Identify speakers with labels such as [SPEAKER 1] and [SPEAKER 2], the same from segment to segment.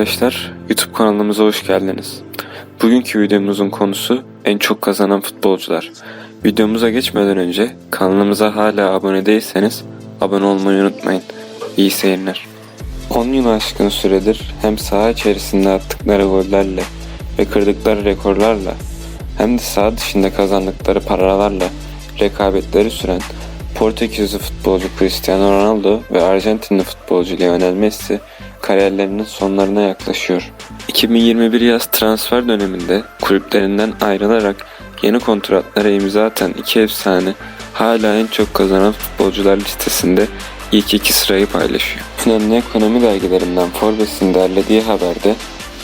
[SPEAKER 1] arkadaşlar, YouTube kanalımıza hoş geldiniz. Bugünkü videomuzun konusu en çok kazanan futbolcular. Videomuza geçmeden önce kanalımıza hala abone değilseniz abone olmayı unutmayın. İyi seyirler. 10 yıl aşkın süredir hem saha içerisinde attıkları gollerle ve kırdıkları rekorlarla hem de saha dışında kazandıkları paralarla rekabetleri süren Portekizli futbolcu Cristiano Ronaldo ve Arjantinli futbolcu Lionel Messi kariyerlerinin sonlarına yaklaşıyor. 2021 yaz transfer döneminde kulüplerinden ayrılarak yeni kontratlara imza atan iki efsane hala en çok kazanan futbolcular listesinde ilk iki sırayı paylaşıyor. Önemli ekonomi dergilerinden Forbes'in derlediği haberde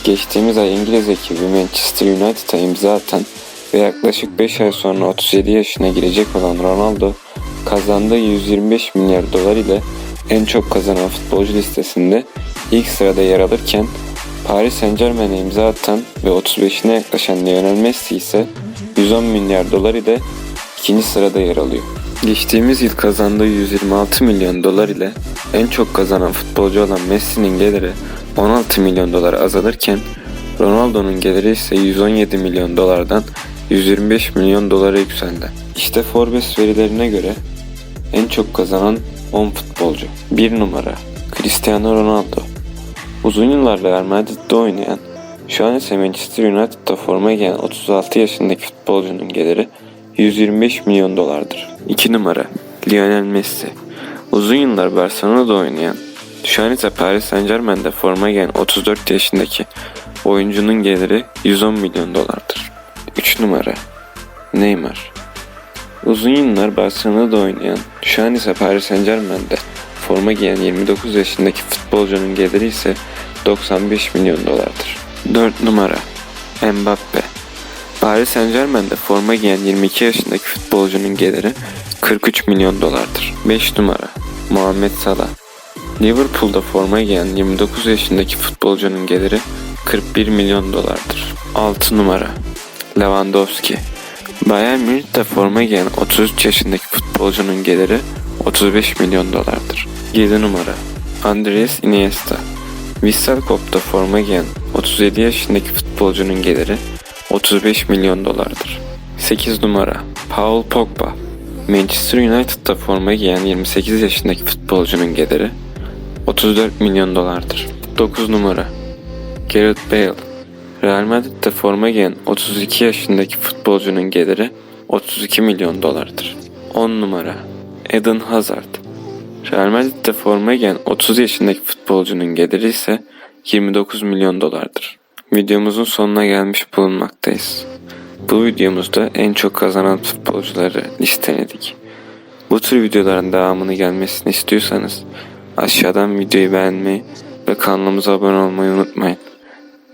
[SPEAKER 1] geçtiğimiz ay İngiliz ekibi Manchester United'a imza atan ve yaklaşık 5 ay sonra 37 yaşına girecek olan Ronaldo kazandığı 125 milyar dolar ile en çok kazanan futbolcu listesinde ilk sırada yer alırken Paris Saint Germain'e imza atan ve 35'ine yaklaşan Lionel Messi ise 110 milyar dolar ile ikinci sırada yer alıyor. Geçtiğimiz yıl kazandığı 126 milyon dolar ile en çok kazanan futbolcu olan Messi'nin geliri 16 milyon dolar azalırken Ronaldo'nun geliri ise 117 milyon dolardan 125 milyon dolara yükseldi. İşte Forbes verilerine göre en çok kazanan 10 futbolcu. 1 numara Cristiano Ronaldo. Uzun yıllar Real Madrid'de oynayan, şu an ise Manchester United'da forma giyen 36 yaşındaki futbolcunun geliri 125 milyon dolardır. 2 numara Lionel Messi. Uzun yıllar Barcelona'da oynayan, şu an ise Paris Saint Germain'de forma giyen 34 yaşındaki oyuncunun geliri 110 milyon dolardır. 3 numara Neymar. Uzun yıllar Barcelona'da oynayan, şu an ise Paris Saint Germain'de forma giyen 29 yaşındaki futbolcunun geliri ise 95 milyon dolardır. 4 numara Mbappe. Paris Saint Germain'de forma giyen 22 yaşındaki futbolcunun geliri 43 milyon dolardır. 5 numara Muhammed Salah. Liverpool'da forma giyen 29 yaşındaki futbolcunun geliri 41 milyon dolardır. 6 numara Lewandowski. Bayern Münih'te forma giyen 33 yaşındaki futbolcunun geliri 35 milyon dolardır. 7 numara Andres Iniesta. Vissel Koop'ta forma giyen 37 yaşındaki futbolcunun geliri 35 milyon dolardır. 8 numara Paul Pogba. Manchester United'da forma giyen 28 yaşındaki futbolcunun geliri 34 milyon dolardır. 9 numara Gareth Bale. Real Madrid'de forma giyen 32 yaşındaki futbolcunun geliri 32 milyon dolardır. 10 numara Eden Hazard. Real Madrid'de forma giyen 30 yaşındaki futbolcunun geliri ise 29 milyon dolardır. Videomuzun sonuna gelmiş bulunmaktayız. Bu videomuzda en çok kazanan futbolcuları listeledik. Bu tür videoların devamını gelmesini istiyorsanız aşağıdan videoyu beğenmeyi ve kanalımıza abone olmayı unutmayın.